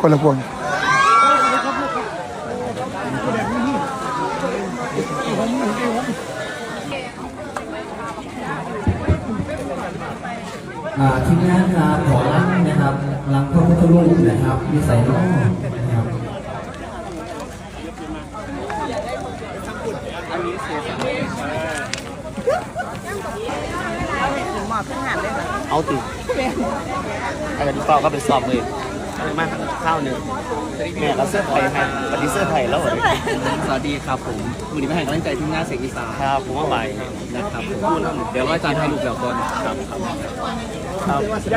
คนละพวงทีมงานครับขอรังนะครับรังพระพุทธรูปนะครับมีใส่น้อง นะครับเอาติอาจารย์เปาก็ไปสอบเลยอะไรมากข้าวหนึ่งแม่เราเสื้อไทยให้ปฏิเสื้อไทยแล้วเหรอสวัสดีครับผมมือนี้มาให้กำลังใจทีมงานเสียงอีสานครับผมว่าใหม่นะครับผมเดี๋ยวรออาจารย์ให้ลูกเดี๋ยวก่อนครับครับครับเดี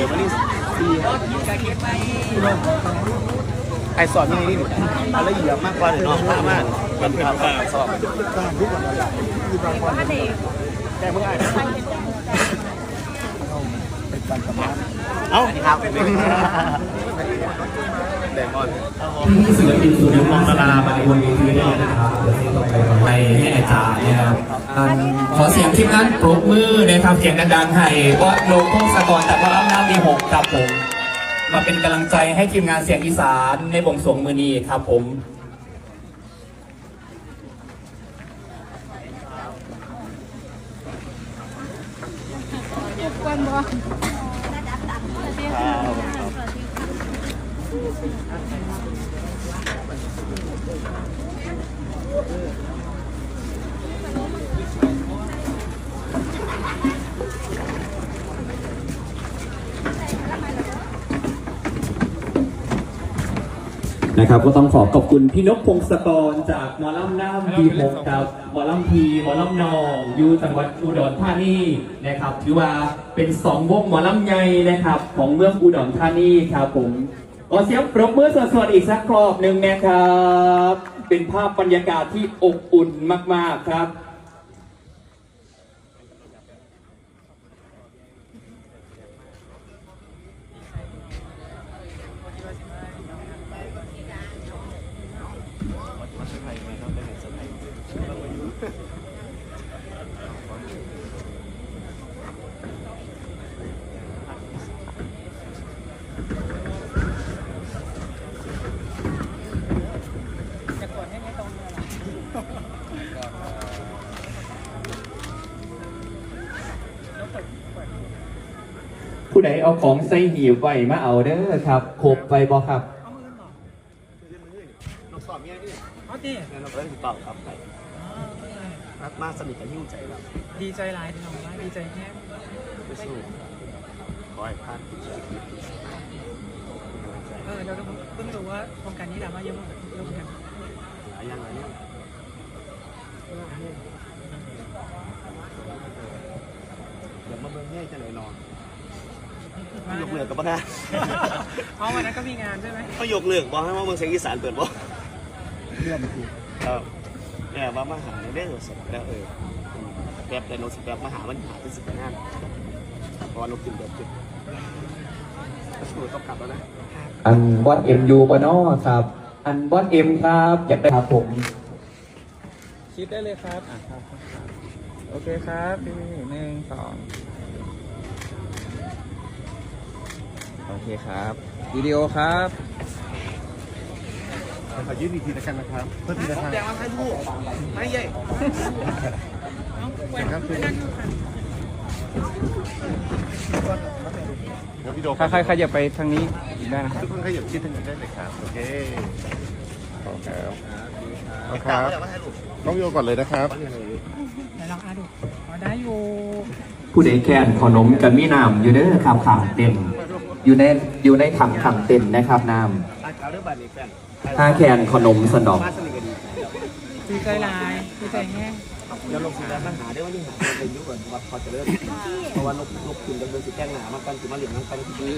๋ยววันนี้สี่ ไอสอนนี่นี่อะไรเยอะมากกว่าเนาะมากมากมันเป็นการสอบทุกวันคือบางวันแต่เมื่อไหร่เป็นการทำงานเอ้าครับเดมอนศิลปินสุริมองตลามาในวันนี้ที่นี่นะครับไปให้อาจารย์นะครับขอเสียงทีมงานปรบมือในทำเสียงดังๆให้ว่าโลโก้สกอร์จากว่าอ้ำนาจมีหกกับผม มาเป็นกำลังใจให้ทีมงานเสียงอีสานในบงสวงมือนีครับผม นะครับก็ต้องขอขอบคุณพี่นกพงศกรจากหมอลำน้ำดีหกครับหมอลำพีหมอลำนองอยู่จังหวัดอุดรธานีนะครับถือว่าเป็นสองวงหมอลำใหญ่นะครับ ของเมืองอุดรธานีครับผมขอเสียงปรบมือสดๆอีกสักรอบหนึ่งนะครับ เป็นภาพบรรยากาศที่อบอุ่นมากๆครับ ผู้ใดเอาของใส่หีบไว้มาเอาเด้อครับครบไปบ่ครับเราสอบยังไงดิอ๋อดิงั้นเราก็ได้ติดต่อครับไปรักมากสนิทกันหิ้วใจเราดีใจหลายที่น้องร้าดีใจแค่ไม่สู้ขอให้พลาดเออเราเพิ่งรู้ว่าโครงการนี้ดราม่าเยอะมากเยอะเหมือนกันหลายอย่างหลายอย่างเดี๋ยวมาเบิ่งให้จะไหนนอน ยกเลือกกับป้าเอาวันนั้นก็มีงานใช่ไหมเขายกเลือกบอกให้มาเมืองเสียงอีสานเปิดบ่ครับเนี่ยว่ามาหาในเรื่องสดแล้วเออแป๊บแต่โนสแป๊บมาหามันหาที่สิบงานเพราะว่านกกินเดือดจุดสูตรต้องกลับแล้วนะอันบอสเอ็มยูปะเนอครับ อันบอสเอ็มครับอยากได้ครับผมคิดได้เลยครับอะครับ โอเคครับพี่หนึ่งสอง โอเคครับวิดีโอครับขอยืนอีกทีละกันนะครับ เพื่อทีละทางแดงมาให้ลูกไม่ใหญ่ครับคือแล้วพี่โดใครใครใครอย่าไปทางนี้อีกได้นะครับทุกคนขยับชิดทางนี้ได้เลยครับ โอเคขอบครับเอาคครัรับบมาให้ลูกน้องโยก่อนเลยนะครับไหนลองอ่านดูอ๋อได้อยู่ผู้ใดแคนขนมกันมีน้ำอยู่เด้อครับขังเต็ม อยู่ในอยู่ในถังขังเต็มนะครับน้ตาขาวเรื่องบัตรนี่แฟนำถ้าแคนขนมสนองมาสนิทกันดีดีใจหลายดีใจแห้งเดี๋ยวลงสีแดงมาหาได้ว่าที่หาเป็นยุคก่อนว่าเขาจะเริ่มเพราะว่านกนกคุณดำเนินสีแก้งหนามากันคือมาเหลี่ยมน้ำกันคือ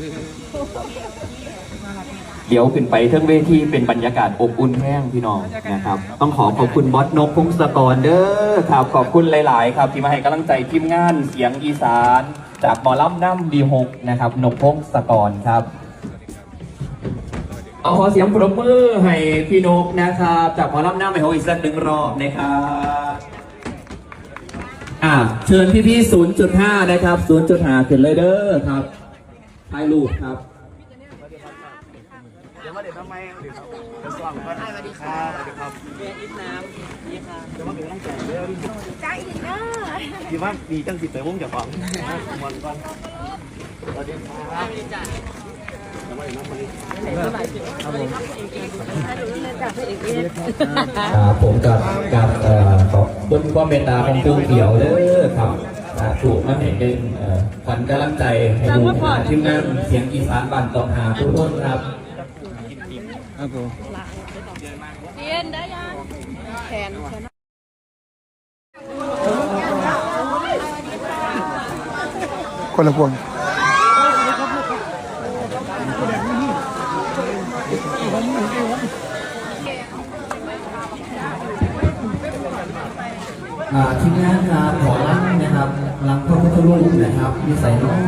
เดี๋ยวขึ้นไปเทิงเวทีเป็นบรรยากาศอบอุ่นแห้งพี่น้องนะครับ ต้องขอขอบคุณบอสนกพงศกรเด้อครับขอบคุณหลาย ๆ ครับ ที่มาให้กำลังใจทีมงานเสียงอีสาน จากหมอลำน้ำดีหกนะครับนกพงศกรครับ เอาขอเสียงปรบมือให้พี่นกนะครับ จากหมอลำหน้าใหกองอีกสักหนึ่งรอบนะครับอ่าเชิญพี่พี่ศูนะครับศูนย์จุดห้าขึ้นเลยเด้อครับถ่ายรูปครับ เดี๋ยวมาเดี๋ยวทำไมเดี๋ยวเดี๋ยวสว่างก่อนสวัสดี ครับสวัสดีครับเบียร์อิสน้ำนี่ค่ะเดี๋ยวมาเป็นกำลังใจเด้อใจอีกเด้อดีว่าดีจังสิไปวงเจ้าของวันก่อนสวัสดีครับเดี๋ยวมาเดี๋ยวน้ำมาดิครับผมกับกับเอ่อขอบคุณความเมตตาของผู้เขียวเด้อครับอ่าถูกมาเห็นเป็นเอ่อขวัญกำลังใจให้ดูทีมงานเสียงอีสานบ้านตองหาทุกคนครับครับผมเรียนได้ยัง แขนแขนคนละพวงอ่าทีมงานครับขอรังนะครับรังพระพุทธรูปนะครับมีใส่น้อง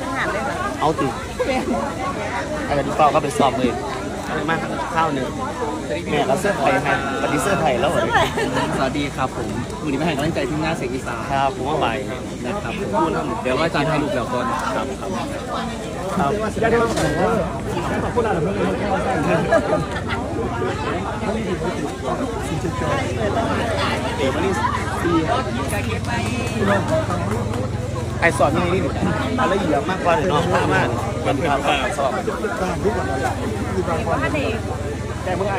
นะครับเอาติอะไรที่เป้าก็ไปสอบเลยอะไรมากข้าวหนึ่งแม่ก็เสื้อไทยให้ปฏิเสื้อไทยแล้วเหรอสวัสดีครับผมมือนี้มาให้กำลังใจทีมงานเสียงอีสานครับผมว่าใบนะครับพูดแล้วเดี๋ยวว่าอาจารย์ให้ลูกแล้วก่อนครับครับครับเอ๋มานี่ซีใค รสอนนี่นี่อะไรเยอะมากกว่าเดี๋ยวน้องพามากมันพาพาสอบแต่เมื่อไหร่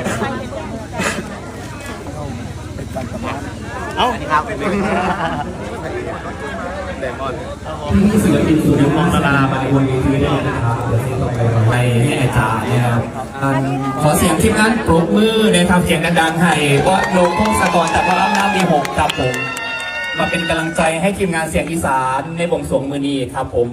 เอ้าครับเดมอนศิลปินสุดยอดดารามาในวันนี้คือได้นะครับเดี๋ยวที่ต่อไปขอไปให้อาจารย์นะครับขอเสียงทีมงานปรบมือในะครับเสียงดังๆให้ว่าโลงพงศกรจากพระราน้ำมีหกครับผม มาเป็นกำลังใจให้ทีมงานเสียงอีสานในวงสวงมือนีครับผม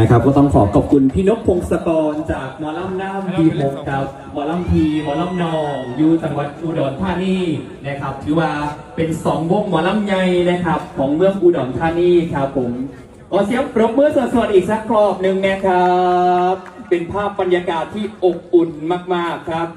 นะครับ ก็ต้องขอขอบคุณพี่นกพงศกรจากหมอลำน้ำดีหกครับหมอลำพีหมอลำนองอยู่จังหวัดอุดรธานีนะครับ ถือว่าเป็นสองวงหมอลำใหญ่นะครับ ของเมืองอุดรธานีครับผมขอเสียงปรบมือสดๆอีกสักรอบหนึ่งนะครับ เป็นภาพบรรยากาศที่อบอุ่นมากๆครับ